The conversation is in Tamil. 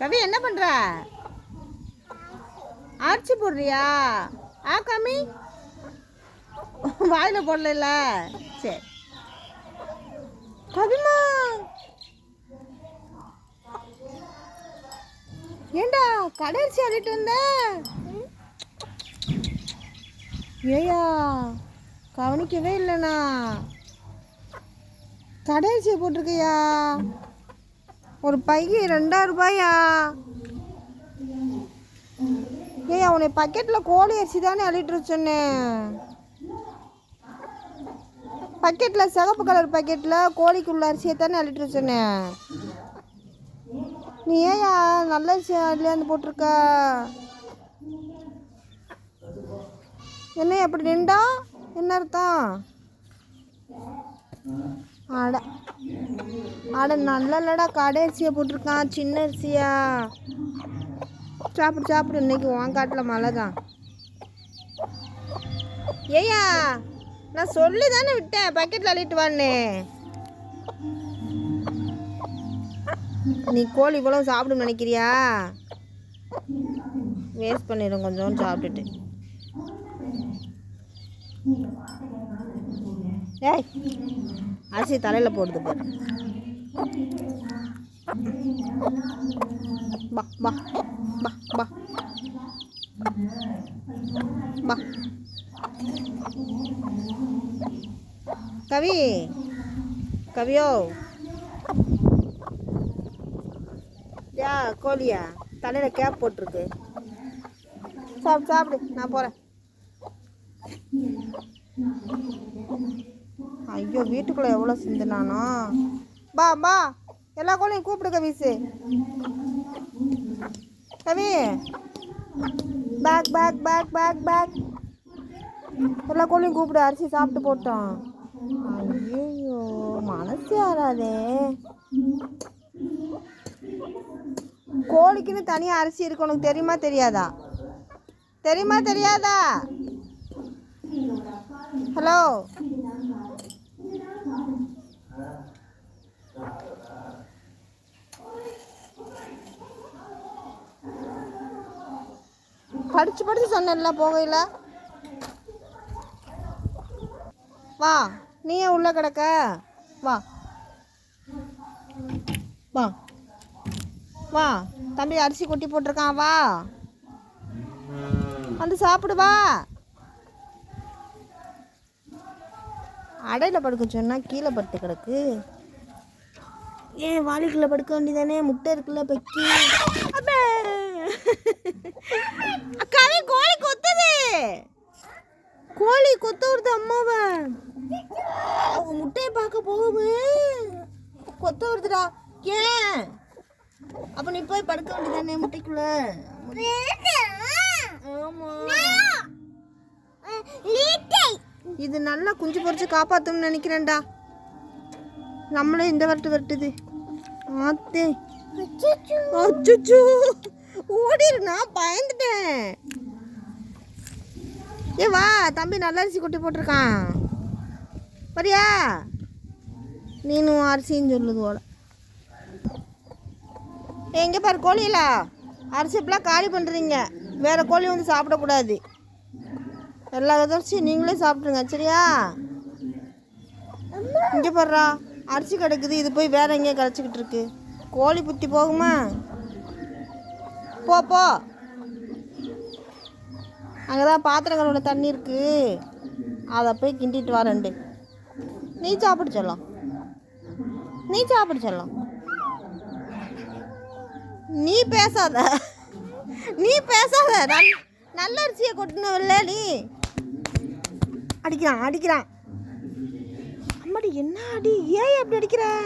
கவி என்ன பண்ணுற ஆர்ச்சி போடுறியா? ஆ கம்மி வாயில் போடல சரி கவிமா! ஏண்டா கடைசி அடிட்டு வந்த? ஏயா கவனிக்கவே இல்லைண்ணா. கடைசியை போட்டிருக்கியா? ஒரு பைக்கு ரெண்டாயிரம் ரூபாயா? ஏய் அவனை பக்கெட்டில் கோழி அரிசி தானே அள்ளிட்டு சொன்னேன் பக்கெட்டில் சிகப்பு கலர் பக்கெட்டில் கோழிக்குள்ள அரிசியை தானே அள்ளிட்டு சொன்னேன் நீ ஏயா நல்ல அரிசி போட்டிருக்க? என்ன எப்படி நின்றா? என்ன அர்த்தம்? அட. அட நல்ல இல்லடா கடை அரிசியை போட்டிருக்கான் சின்ன அரிசியா சாப்பிடு சாப்பிடு இன்னைக்கு உன் காட்டில் மழை தான் ஏய்யா நான் சொல்லி தானே விட்டேன் பக்கெட்டில் அள்ளிட்டு வான்னு. நீ கோழி இவ்வளவு சாப்பிடும் நினைக்கிறியா? வேஸ்ட் பண்ணிடும் கொஞ்சோண்டு சாப்பிட்டுட்டு. ஏய் அரிசி தலையில் போடுது பாரு. பா பா பா பா பா கவி கவியோ. யா கோழியா தலையில் கேப் போட்டிருக்கு. சாப்பிடு சாப்பிடு நான் போகிறேன் ஐயோ வீட்டுக்குள்ளே எவ்வளோ சிந்துனானோ. பா பா எல்லா கோழியும் கூப்பிடு கவிசு. கவி back back back back back எல்லா கோழியும் கூப்பிடு அரிசி சாப்பிட்டு போட்டோம். ஐயோ மனசு ஆறாதே கோழிக்குன்னு தனியாக அரிசி இருக்கு உனக்கு தெரியுமா தெரியாதா? தெரியுமா தெரியாதா? ஹலோ படிச்சு படிச்சு சொன்னேன்ல போகையில். வா நீ ஏன் உள்ள கிடக்க. வா. வா. வா. தம்பி அரிசி கொட்டி போட்டிருக்கான் வா. வந்து சாப்பிடு வா. அடையில் படுக்க சொன்னால் கீழே படுத்து கிடக்கு. ஏன் வாழைக்குள்ளே படுக்க வேண்டியதானே? முட்டை இருக்குல்ல பெக்கி. அப்பே. வருதுடா ஏன் அப்ப நீ போய் படுக்க வேண்டியதானே முட்டைக்குள்ள? ஆமா. இது நல்லா குஞ்சு பொறிச்சு காப்பாத்தும்னு நினைக்கிறேன்டா. நம்மளே இந்த வரட்டு வரட்டுது. ஆத்தே. அச்சோ ஓடிரு நான் பயந்துட்டேன். ஏ வா. தம்பி நல்ல அரிசி கொட்டி போட்டிருக்கான். வரியா? நீனும் அரிசின்னு சொல்லுது போல. எங்கே பாரு கோழியில அரிசி இப்பெல்லாம் காலி பண்ணுறீங்க வேறு கோழி வந்து சாப்பிடக்கூடாது. எல்லா அரிசியும் நீங்களே சாப்பிட்ருங்க சரியா? இங்கே பாடுறா அரிசி கிடக்குது. இது போய் வேற எங்கேயோ கிடச்சிக்கிட்டு இருக்கு. கோழி புத்தி போகுமா? போ போ. அங்கே தான் பாத்திரங்களோட தண்ணி இருக்குது அதை போய் கிண்டிட்டு வா ரெண்டு. நீ சாப்பிட சொல்லலாம் நீ சாப்பிட சொல்லலாம் நீ பேசாத. நீ பேசாத. நல் நல்ல அரிசியை கொட்டினவில்ல நீ. அடிக்கிறான் அடிக்கிறான். அம்மாடி என்ன அடி ஏன் அப்படி அடிக்கிற?